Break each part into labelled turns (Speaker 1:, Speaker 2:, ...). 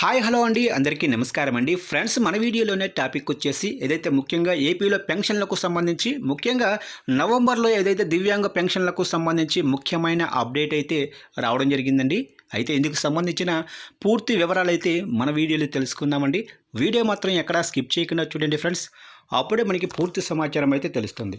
Speaker 1: Hi hello అండి. అందరికీ నమస్కారం అండి. ఫ్రెండ్స్ మన వీడియోలోనే టాపిక్ వచ్చేసి ఏదైతే ముఖ్యంగా ఏపీలో పెన్షన్లకు సంబంధించి ముఖ్యంగా నవంబర్లో ఏదైతే దివ్యాంగ పెన్షన్లకు సంబంధించి ముఖ్యమైన అప్డేట్ అయితే రావడం జరిగిందండి. అయితే ఇందుకు సంబంధించిన పూర్తి వివరాలు అయితే మన వీడియోలో తెలుసుకుందామండి. వీడియో మాత్రం ఎక్కడా స్కిప్ చేయకుండా చూడండి ఫ్రెండ్స్. అప్పుడే మనకి పూర్తి సమాచారం అయితే తెలుస్తుంది.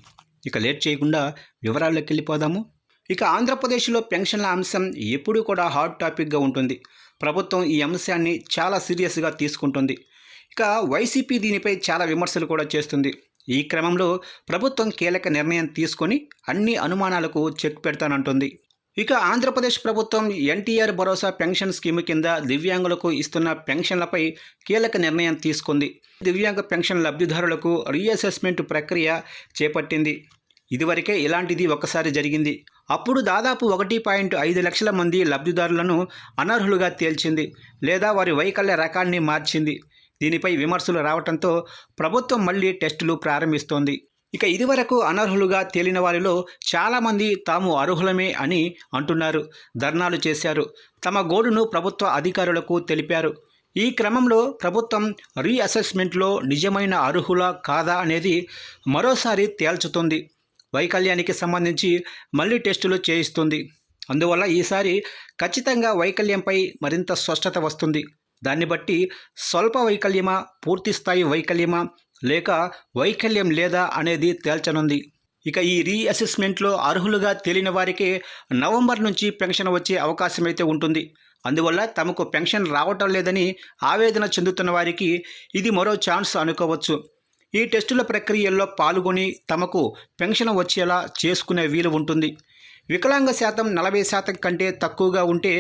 Speaker 1: ఇక లేట్ చేయకుండా వివరాల్లోకి వెళ్ళిపోదాము. ఇక ఆంధ్రప్రదేశ్లో పెన్షన్ల అంశం ఎప్పుడూ కూడా హాట్ టాపిక్గా ఉంటుంది. ప్రభుత్వం ఈ అంశాన్ని చాలా సీరియస్గా తీసుకుంటుంది. ఇక వైసీపీ దీనిపై చాలా విమర్శలు కూడా చేస్తుంది. ఈ క్రమంలో ప్రభుత్వం కీలక నిర్ణయం తీసుకొని అన్ని అనుమానాలకు చెక్ పెడతానంటుంది. ఇక ఆంధ్రప్రదేశ్ ప్రభుత్వం ఎన్టీఆర్ భరోసా పెన్షన్ స్కీమ్ కింద దివ్యాంగులకు ఇస్తున్న పెన్షన్లపై కీలక నిర్ణయం తీసుకుంది. దివ్యాంగ పెన్షన్ లబ్ధిదారులకు రీఅసెస్మెంట్ ప్రక్రియ చేపట్టింది. ఇదివరకే ఇలాంటిది ఒక్కసారి జరిగింది. అప్పుడు దాదాపు ఒకటి పాయింట్ ఐదు లక్షల మంది లబ్ధిదారులను అనర్హులుగా తేల్చింది లేదా వారి వైకల్య రకాన్ని మార్చింది. దీనిపై విమర్శలు రావడంతో ప్రభుత్వం మళ్ళీ టెస్టులు ప్రారంభిస్తోంది. ఇక ఇదివరకు అనర్హులుగా తేలిన వారిలో చాలామంది తాము అర్హులమే అని అంటున్నారు. ధర్నాలు చేశారు. తమ గోడును ప్రభుత్వ అధికారులకు తెలిపారు. ఈ క్రమంలో ప్రభుత్వం రీఅసెస్మెంట్లో నిజమైన అర్హుల కాదా అనేది మరోసారి తేల్చుతుంది. వైకల్యానికి సంబంధించి మళ్ళీ టెస్టులు చేయిస్తుంది. అందువల్ల ఈసారి ఖచ్చితంగా వైకల్యంపై మరింత స్పష్టత వస్తుంది. దాన్ని బట్టి స్వల్ప వైకల్యమా పూర్తి స్థాయి వైకల్యమా లేక వైకల్యం లేదా అనేది తేల్చనుంది. ఇక ఈ రీఅసెస్మెంట్లో అర్హులుగా తేలిన వారికి నవంబర్ నుంచి పెన్షన్ వచ్చే అవకాశం అయితే ఉంటుంది. అందువల్ల తమకు పెన్షన్ రావటం లేదని ఆవేదన చెందుతున్న వారికి ఇది మరో ఛాన్స్ అనుకోవచ్చు. ఈ టెస్టుల ప్రక్రియల్లో పాల్గొని తమకు పెన్షన్ వచ్చేలా చేసుకునే వీలు ఉంటుంది. వికలాంగ శాతం నలభై శాతం కంటే తక్కువగా ఉంటే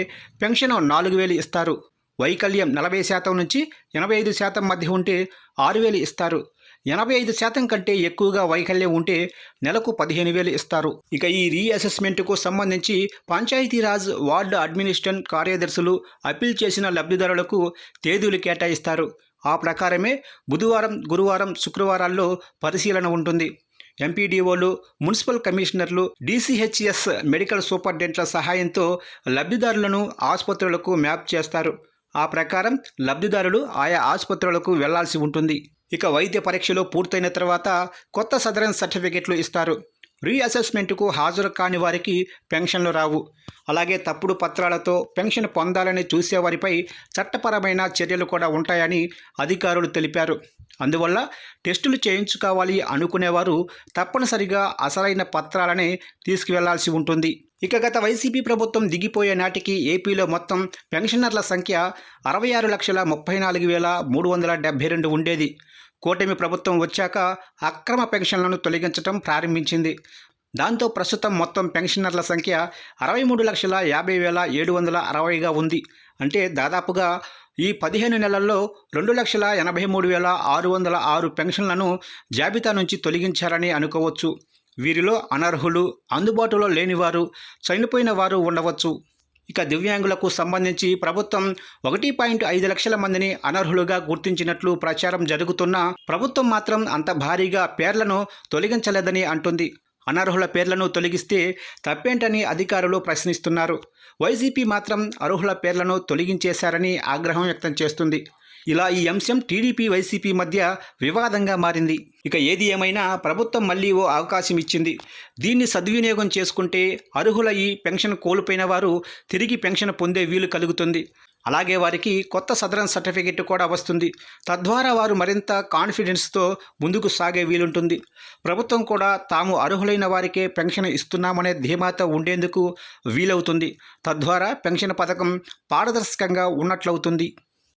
Speaker 1: పెన్షన్ నాలుగు వేలు ఇస్తారు. వైకల్యం నలభై శాతం నుంచి ఎనభై ఐదు శాతం మధ్య ఉంటే ఆరు వేలు ఇస్తారు. ఎనభై ఐదు శాతం కంటే ఎక్కువగా వైకల్యం ఉంటే నెలకు పదిహేను వేలు ఇస్తారు. ఇక ఈ రీఅసెస్మెంట్కు సంబంధించి పంచాయతీరాజ్ వార్డు అడ్మినిస్ట్రేషన్ కార్యదర్శులు అప్పీల్ చేసిన లబ్ధిదారులకు తేదీలు కేటాయిస్తారు. ఆ ప్రకారమే బుధవారం గురువారం శుక్రవారాల్లో పరిశీలన ఉంటుంది. ఎంపీడీఓలు మున్సిపల్ కమిషనర్లు డీసీహెచ్ఎస్ మెడికల్ సూపరింటెండెంట్ల సహాయంతో లబ్ధిదారులను ఆసుపత్రులకు మ్యాప్ చేస్తారు. ఆ ప్రకారం లబ్ధిదారులు ఆయా ఆసుపత్రులకు వెళ్ళాల్సి ఉంటుంది. ఇక వైద్య పరీక్షలు పూర్తయిన తర్వాత కొత్త సదరన్ సర్టిఫికెట్లు ఇస్తారు. రీఅసెస్మెంట్కు హాజరు కాని వారికి పెన్షన్లు రావు. అలాగే తప్పుడు పత్రాలతో పెన్షన్ పొందాలని చూసేవారిపై చట్టపరమైన చర్యలు కూడా ఉంటాయని అధికారులు తెలిపారు. అందువల్ల టెస్టులు చేయించుకోవాలి అనుకునేవారు తప్పనిసరిగా అసలైన పత్రాలనే తీసుకువెళ్ళాల్సి ఉంటుంది. ఇక గత వైసీపీ ప్రభుత్వం దిగిపోయే నాటికి ఏపీలో మొత్తం పెన్షనర్ల సంఖ్య అరవై ఆరు లక్షల ముప్పై నాలుగు వేల మూడు వందల డెబ్బై రెండు ఉండేది. కూటమి ప్రభుత్వం వచ్చాక అక్రమ పెన్షన్లను తొలగించడం ప్రారంభించింది. దాంతో ప్రస్తుతం మొత్తం పెన్షనర్ల సంఖ్య అరవై మూడు లక్షల యాభై వేల ఏడు వందల అరవైగా ఉంది. అంటే దాదాపుగా ఈ పదిహేను నెలల్లో రెండు లక్షల ఎనభై మూడు వేల ఆరు వందల ఆరు పెన్షన్లను జాబితా నుంచి తొలగించారని అనుకోవచ్చు. వీరిలో అనర్హులు అందుబాటులో లేనివారు చనిపోయిన వారు ఉండవచ్చు. ఇక దివ్యాంగులకు సంబంధించి ప్రభుత్వం ఒకటి పాయింట్ ఐదు లక్షల మందిని అనర్హులుగా గుర్తించినట్లు ప్రచారం జరుగుతున్నా ప్రభుత్వం మాత్రం అంత భారీగా పేర్లను తొలగించలేదని అంటుంది. అనర్హుల పేర్లను తొలగిస్తే తప్పేంటని అధికారులు ప్రశ్నిస్తున్నారు. వైసీపీ మాత్రం అర్హుల పేర్లను తొలగించేశారని ఆగ్రహం వ్యక్తం చేస్తుంది. ఇలా ఈ అంశం టీడీపీ వైసీపీ మధ్య వివాదంగా మారింది. ఇక ఏది ఏమైనా ప్రభుత్వం మళ్ళీ ఓ అవకాశం ఇచ్చింది. దీన్ని సద్వినియోగం చేసుకుంటే అర్హుల ఈ పెన్షన్ కోల్పోయిన వారు తిరిగి పెన్షన్ పొందే వీలు కలుగుతుంది. అలాగే వారికి కొత్త సదరన్ సర్టిఫికెట్ కూడా వస్తుంది. తద్వారా వారు మరింత కాన్ఫిడెన్స్తో ముందుకు సాగే వీలుంటుంది. ప్రభుత్వం కూడా తాము అర్హులైన వారికే పెన్షన్ ఇస్తున్నామనే ధీమాతో ఉండేందుకు వీలవుతుంది. తద్వారా పెన్షన్ పథకం పారదర్శకంగా ఉన్నట్లవుతుంది.